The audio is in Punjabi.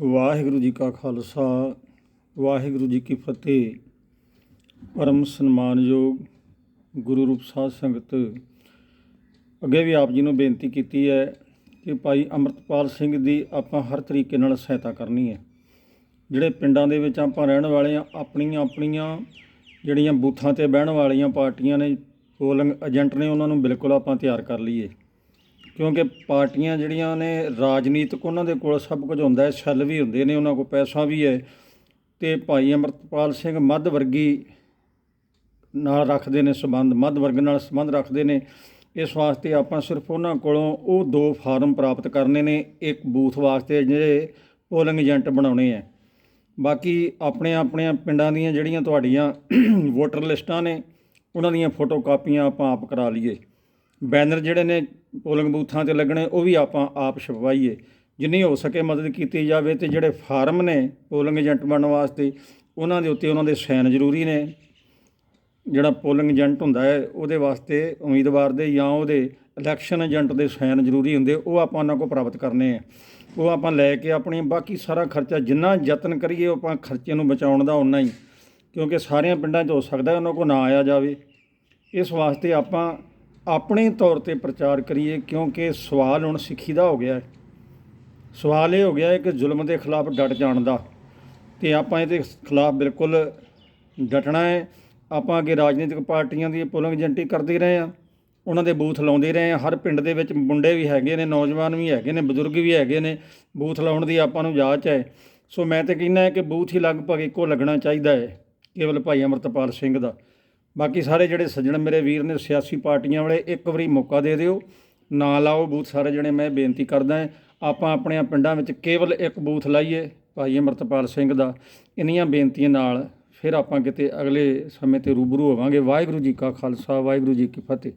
ਵਾਹਿਗੁਰੂ ਜੀ ਕਾ ਖਾਲਸਾ, ਵਾਹਿਗੁਰੂ ਜੀ ਕੀ ਫਤਿਹ। ਪਰਮ ਸਨਮਾਨਯੋਗ ਗੁਰੂ ਰੂਪ ਸਾਧ ਸੰਗਤ। ਅੱਗੇ ਵੀ ਆਪ ਜੀ ਨੂੰ ਬੇਨਤੀ ਕੀਤੀ ਹੈ ਕਿ ਭਾਈ ਅੰਮ੍ਰਿਤਪਾਲ ਸਿੰਘ ਦੀ ਆਪਾਂ ਹਰ ਤਰੀਕੇ ਨਾਲ ਸਹਾਇਤਾ ਕਰਨੀ ਹੈ। ਜਿਹੜੇ ਪਿੰਡਾਂ ਦੇ ਵਿੱਚ ਆਪਾਂ ਰਹਿਣ ਵਾਲੇ ਆ ਆਪਣੀਆਂ ਆਪਣੀਆਂ ਜਿਹੜੀਆਂ ਬੂਥਾਂ ਤੇ ਬਹਿਣ ਵਾਲੀਆਂ ਪਾਰਟੀਆਂ ਨੇ ਪੋਲਿੰਗ ਏਜੰਟ ਨੇ, ਉਹਨਾਂ ਨੂੰ ਬਿਲਕੁਲ ਆਪਾਂ ਤਿਆਰ ਕਰ ਲਈਏ। ਕਿਉਂਕਿ ਪਾਰਟੀਆਂ ਜਿਹੜੀਆਂ ਨੇ ਰਾਜਨੀਤਿਕ ਉਹਨਾਂ ਦੇ ਕੋਲ ਸਭ ਕੁਝ ਹੁੰਦਾ ਹੈ, ਛੱਲ ਵੀ ਹੁੰਦੇ ਨੇ, ਉਹਨਾਂ ਕੋਲ ਪੈਸਾ ਵੀ ਹੈ। ਤੇ ਭਾਈ ਅਮਰਤਪਾਲ ਸਿੰਘ ਮੱਧ ਵਰਗੀ ਨਾਲ ਰੱਖਦੇ ਨੇ ਸੰਬੰਧ, ਮੱਧ ਵਰਗ ਨਾਲ ਸੰਬੰਧ ਰੱਖਦੇ ਨੇ। ਇਸ ਵਾਸਤੇ ਆਪਾਂ ਸਿਰਫ ਉਹਨਾਂ ਕੋਲੋਂ ਉਹ ਦੋ ਫਾਰਮ ਪ੍ਰਾਪਤ ਕਰਨੇ ਨੇ, ਇੱਕ ਬੂਥ ਵਾਸਤੇ ਜਿਹੜੇ ਪੋਲਿੰਗ ਏਜੰਟ ਬਣਾਉਣੇ ਆ ਬਾਕੀ ਆਪਣੇ ਆਪਣੇ ਪਿੰਡਾਂ ਦੀਆਂ ਜਿਹੜੀਆਂ ਤੁਹਾਡੀਆਂ ਵੋਟਰ ਲਿਸਟਾਂ ਨੇ, ਉਹਨਾਂ ਦੀਆਂ ਫੋਟੋ ਕਾਪੀਆਂ ਆਪਾਂ ਆਪ ਕਰਾ ਲਈਏ। ਬੈਨਰ ਜਿਹੜੇ ਨੇ ਪੋਲਿੰਗ ਬੂਥਾਂ ਤੇ ਲੱਗਣੇ, ਉਹ ਵੀ ਆਪਾਂ ਆਪ ਛਪਵਾਈਏ। ਜਿੰਨੀ ਹੋ ਸਕੇ ਮਦਦ ਕੀਤੀ ਜਾਵੇ ਤੇ ਜਿਹੜੇ ਫਾਰਮ ਨੇ ਪੋਲਿੰਗ ਏਜੰਟ ਬਣਨ ਵਾਸਤੇ, ਉਹਨਾਂ ਦੇ ਉੱਤੇ ਉਹਨਾਂ ਦੇ ਸਾਈਨ ਜ਼ਰੂਰੀ ਨੇ। ਜਿਹੜਾ ਪੋਲਿੰਗ ਏਜੰਟ ਹੁੰਦਾ ਹੈ, ਉਹਦੇ ਵਾਸਤੇ ਉਮੀਦਵਾਰ ਦੇ ਜਾਂ ਉਹਦੇ ਇਲੈਕਸ਼ਨ ਏਜੰਟ ਦੇ ਸਾਈਨ ਜ਼ਰੂਰੀ ਹੁੰਦੇ, ਉਹ ਆਪਾਂ ਉਹਨਾਂ ਕੋਲ ਪ੍ਰਾਪਤ ਕਰਨੇ ਆ। ਉਹ ਆਪਾਂ ਲੈ ਕੇ ਆਪਣੀ ਬਾਕੀ ਸਾਰਾ ਖਰਚਾ ਜਿੰਨਾ ਯਤਨ ਕਰੀਏ, ਉਹ ਆਪਾਂ ਖਰਚੇ ਨੂੰ ਬਚਾਉਣ ਦਾ ਉਨਾ ਹੀ। ਕਿਉਂਕਿ ਸਾਰਿਆਂ ਪਿੰਡਾਂ 'ਚ ਹੋ ਸਕਦਾ ਉਹਨਾਂ ਕੋਲ ਨਾ ਆਇਆ ਜਾਵੇ। ਇਸ ਵਾਸਤੇ ਆਪਾਂ ਆਪਣੇ ਤੌਰ ਤੇ ਪ੍ਰਚਾਰ ਕਰੀਏ ਕਿਉਂਕਿ ਸਵਾਲ ਹੁਣ ਸਿੱਖੀ ਦਾ ਹੋ ਗਿਆ ਹੈ। ਸਵਾਲ ਇਹ ਹੋ ਗਿਆ ਹੈ ਕਿ ਜ਼ੁਲਮ ਦੇ ਖਿਲਾਫ ਡਟ ਜਾਣ ਦਾ। ਤੇ ਆਪਾਂ ਇਹਦੇ ਖਿਲਾਫ ਬਿਲਕੁਲ ਡਟਣਾ ਹੈ। ਆਪਾਂ ਅੱਗੇ ਰਾਜਨੀਤਿਕ ਪਾਰਟੀਆਂ ਦੀ ਪੋਲਿੰਗ ਏਜੰਟੀ ਕਰਦੇ ਰਹੇ ਆ ਉਹਨਾਂ ਦੇ ਬੂਥ ਲਾਉਂਦੇ ਰਹੇ ਆ ਹਰ ਪਿੰਡ ਦੇ ਵਿੱਚ ਮੁੰਡੇ ਵੀ ਹੈਗੇ ਨੇ, ਨੌਜਵਾਨ ਵੀ ਹੈਗੇ ਨੇ, ਬਜ਼ੁਰਗ ਵੀ ਹੈਗੇ ਨੇ। ਬੂਥ ਲਾਉਣ ਦੀ ਆਪਾਂ ਨੂੰ ਜਾਚ ਹੈ। ਸੋ ਮੈਂ ਤੇ ਕਹਿੰਦਾ ਕਿ ਬੂਥ ਹੀ ਲਗਭਗ ਇੱਕੋ ਲੱਗਣਾ ਚਾਹੀਦਾ ਹੈ। ਕੇਵਲ ਭਾਈ ਅਮਰਤਪਾਲ ਸਿੰਘ ਦਾ। ਬਾਕੀ ਸਾਰੇ ਜਿਹੜੇ ਸੱਜਣ ਮੇਰੇ ਵੀਰ ਨੇ ਸਿਆਸੀ ਪਾਰਟੀਆਂ ਵਾਲੇ, ਇੱਕ ਵਾਰੀ ਮੌਕਾ ਦੇ ਦਿਓ। ਨਾ ਲਾਓ ਬੂਥ ਸਾਰੇ ਜਣੇ, ਮੈਂ ਬੇਨਤੀ ਕਰਦਾ ਹਾਂ, ਆਪਾਂ ਆਪਣੇ ਪਿੰਡਾਂ ਵਿੱਚ ਕੇਵਲ ਇੱਕ ਬੂਥ ਲਾਈਏ, ਭਾਈ ਅਮਰਤਪਾਲ ਸਿੰਘ ਦਾ। ਇੰਨੀਆਂ ਬੇਨਤੀਆਂ ਨਾਲ ਫਿਰ ਆਪਾਂ ਕਿਤੇ ਅਗਲੇ ਸਮੇਂ ਤੇ ਰੂਬਰੂ ਹੋਵਾਂਗੇ। ਵਾਹਿਗੁਰੂ ਜੀ ਕਾ ਖਾਲਸਾ, ਵਾਹਿਗੁਰੂ ਜੀ ਕੀ ਫਤਿਹ।